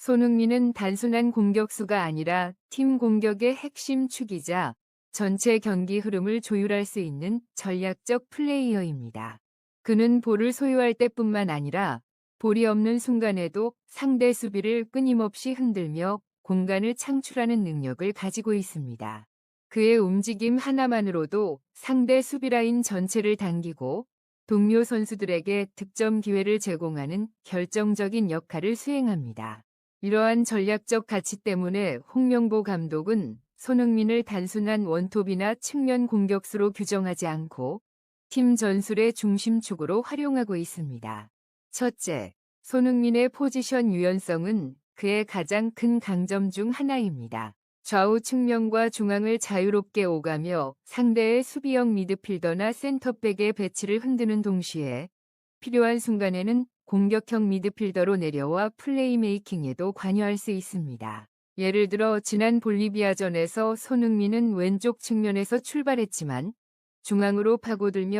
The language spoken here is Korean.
손흥민은 단순한 공격수가 아니라 팀 공격의 핵심 축이자 전체 경기 흐름을 조율할 수 있는 전략적 플레이어입니다. 그는 볼을 소유할 때뿐만 아니라 볼이 없는 순간에도 상대 수비를 끊임없이 흔들며 공간을 창출하는 능력을 가지고 있습니다. 그의 움직임 하나만으로도 상대 수비라인 전체를 당기고 동료 선수들에게 득점 기회를 제공하는 결정적인 역할을 수행합니다. 이러한 전략적 가치 때문에 홍명보 감독은 손흥민을 단순한 원톱이나 측면 공격수로 규정하지 않고 팀 전술의 중심축으로 활용하고 있습니다. 첫째, 손흥민의 포지션 유연성은 그의 가장 큰 강점 중 하나입니다. 좌우 측면과 중앙을 자유롭게 오가며 상대의 수비형 미드필더나 센터백의 배치를 흔드는 동시에 필요한 순간에는 공격형 미드필더로 내려와 플레이메이킹에도 관여할 수 있습니다. 예를 들어 지난 볼리비아전에서 손흥민은 왼쪽 측면에서 출발했지만 중앙으로 파고들며